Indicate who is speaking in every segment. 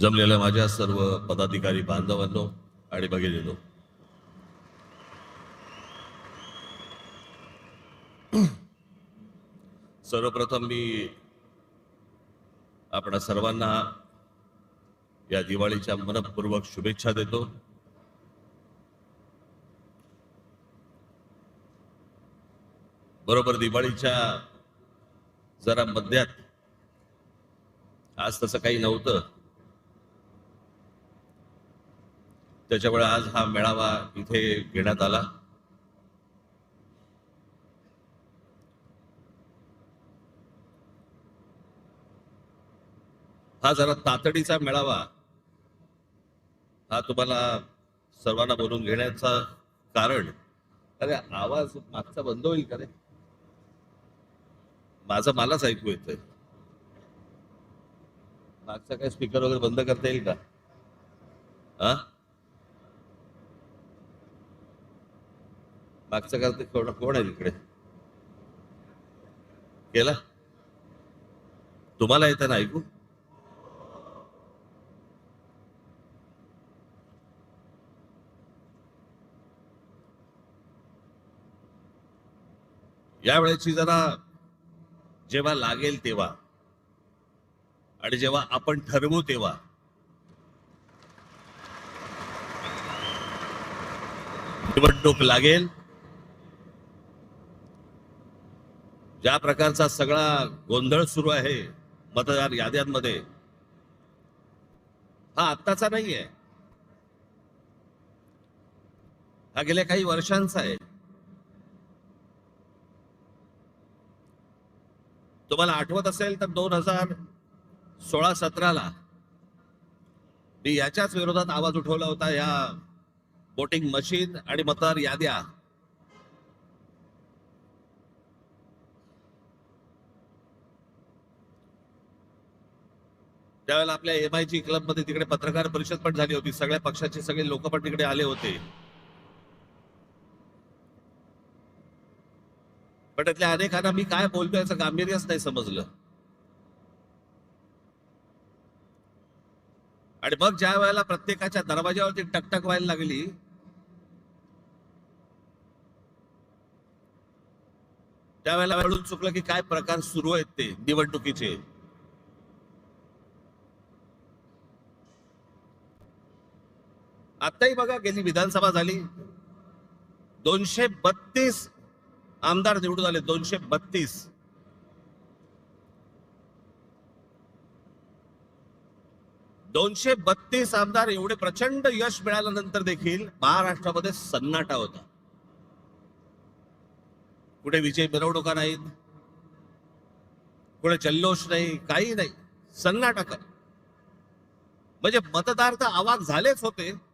Speaker 1: जमलेल्या माझ्या सर्व पदाधिकारी बांधवांनो आणि भगिनीनो. सर्वप्रथम मी आपणा सर्वांना या दिवाळीच्या मनपूर्वक शुभेच्छा देतो. बरोबर दिवाळीच्या जरा मध्यात आज तसं काही नव्हतं. त्याच्यामुळे आज हा मेळावा इथे घेण्यात आला. हा जरा तातडीचा मेळावा. हा तुम्हाला सर्वांना बोलून घेण्याचा कारण. अरे आवाज मागचा बंद होईल का रे? माझं मलाच ऐकू येतोय. मागचा काय स्पीकर वगैरे बंद करता येईल का? हा? मागचा करते कोण कोण आहे तिकडे? केला? तुम्हाला येतं ना ऐकू? या वेळेची जरा जेव्हा लागेल तेव्हा आणि जेव्हा आपण ठरवू तेव्हा. निवडणूक लागेल. ज्या प्रकारचा सगळा गोंधळ सुरू आहे मतदार याद्यांमध्ये हा आत्ताचा नाहीये. हा गेल्या काही वर्षांचा आहे. तुम्हाला आठवत असेल तर दोन हजार सोळा सतराला मी याच्याच विरोधात आवाज उठवला होता या वोटिंग मशीन आणि मतदार याद्या. त्यावेळेला आपल्या एम आय जी क्लबमध्ये तिकडे पत्रकार परिषद पण झाली होती. सगळ्या पक्षाचे सगळे लोक पण तिकडे आले होते. पण त्यातल्या अनेकांना मी काय बोलतोय याचं गांभीर्यच नाही समजलं. आणि मग ज्या वेळेला प्रत्येकाच्या दरवाज्यावरती टकटक व्हायला लागली त्यावेळेला कळून चुकलं की काय प्रकार सुरू आहेत ते निवडणुकीचे. आताही बघा गेली विधानसभा झाली. दोनशे बत्तीस आमदार निवडून आले दोनशे बत्तीस. दोनशे बत्तीस आमदार एवढे प्रचंड यश मिळाल्यानंतर देखील महाराष्ट्रामध्ये सन्नाटा होता. कुठे विजय मिरवणुका नाहीत. कुठे जल्लोष नाही काही नाही. सन्नाटा कर. म्हणजे मतदार तर आवाज झालेच होते.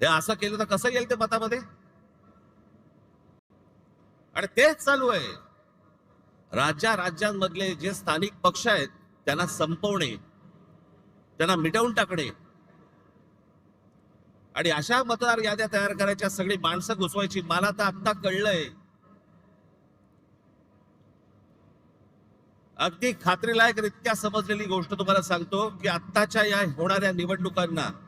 Speaker 1: हे असं केलं तर कसं येईल ते मतामध्ये? आणि तेच चालू आहे. राज्या राज्यांमधले जे स्थानिक पक्ष आहेत त्यांना संपवणे त्यांना मिटवून टाकणे. आणि अशा मतदार याद्या तयार करायच्या सगळी माणसं घुसवायची मला तर आत्ता कळलंय. अगदी खात्रीलायक रित्या समजलेली गोष्ट तुम्हाला सांगतो की आत्ताच्या या होणाऱ्या निवडणुकांना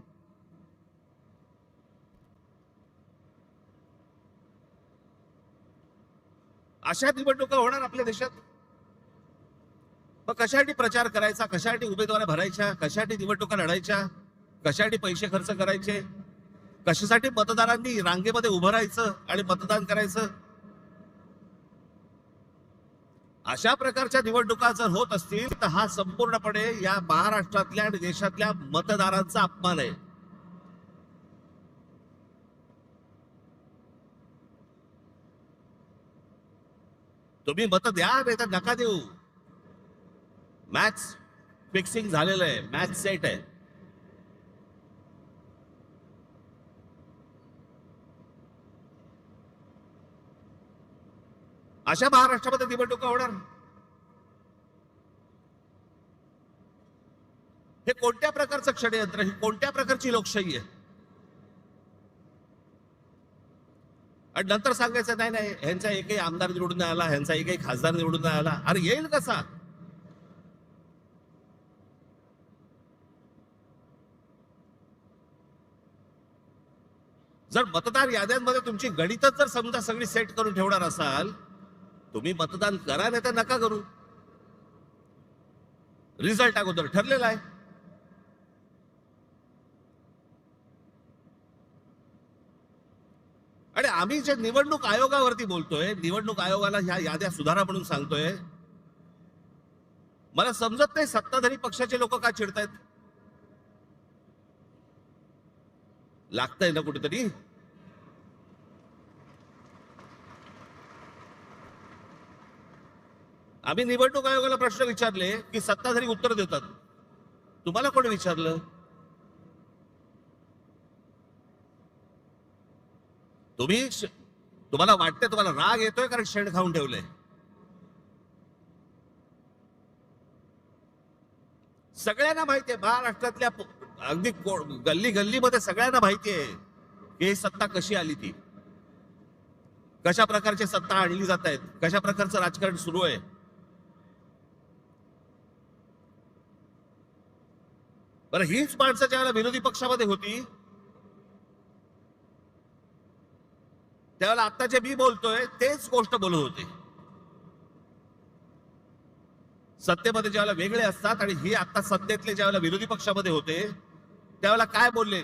Speaker 1: अशा निवडणुका होणार आपल्या देशात? मग कशासाठी प्रचार करायचा? कशासाठी उमेदवार भरायच्या? कशासाठी निवडणुका लढायच्या? कशासाठी पैसे खर्च करायचे? कशासाठी मतदारांनी रांगेमध्ये उभं राहायचं आणि मतदान करायचं? अशा प्रकारच्या निवडणुका जर होत असतील तर हा संपूर्णपणे या महाराष्ट्रातल्या आणि देशातल्या मतदारांचा अपमान आहे. तुम्ही मत द्या नाही तर नका देऊ. मॅच फिक्सिंग झालेलं आहे. मॅच सेट आहे. अशा महाराष्ट्रामध्ये निवडणुका होणार. हे कोणत्या प्रकारचं षडयंत्र ही कोणत्या प्रकारची लोकशाही आहे? आणि नंतर सांगायचं नाही नाही ह्यांचा एकही आमदार निवडून नाही आला ह्यांचा एकही खासदार निवडून नाही आला. अरे येईल कसा? जर मतदार याद्यांमध्ये तुमची गणितच जर समजा सगळी सेट करून ठेवणार असाल तुम्ही मतदान करा नाही तर नका करू. रिझल्ट अगोदर ठरलेला आहे. आणि आम्ही जे निवडणूक आयोगावरती बोलतोय निवडणूक आयोगाला ह्या याद्या सुधारा म्हणून सांगतोय मला समजत नाही सत्ताधारी पक्षाचे लोक का चिडतायत. लागतंय ना कुठेतरी? आम्ही निवडणूक आयोगाला प्रश्न विचारले की सत्ताधारी उत्तर देतात. तुम्हाला कोणी विचारलं? तुम्ही तुम्हाला वाटतंय तुम्हाला राग येतोय कारण शेण खाऊन ठेवलंय. सगळ्यांना माहितीये महाराष्ट्रातल्या अगदी गल्ली गल्लीमध्ये सगळ्यांना माहितीये की ही सत्ता कशी आली ती. कशा प्रकारची सत्ता आणली जात आहेत कशा प्रकारचं राजकारण सुरू आहे. बरं हीच माणसं ज्यावेळेला विरोधी पक्षामध्ये होती त्यावेळेला आता जे मी बोलतोय तेच गोष्ट बोलत होते. सत्तेमध्ये ज्यावेळेला वेगळे असतात आणि ही आता सत्तेतले ज्यावेळेला विरोधी पक्षामध्ये होते त्यावेळेला काय बोलले?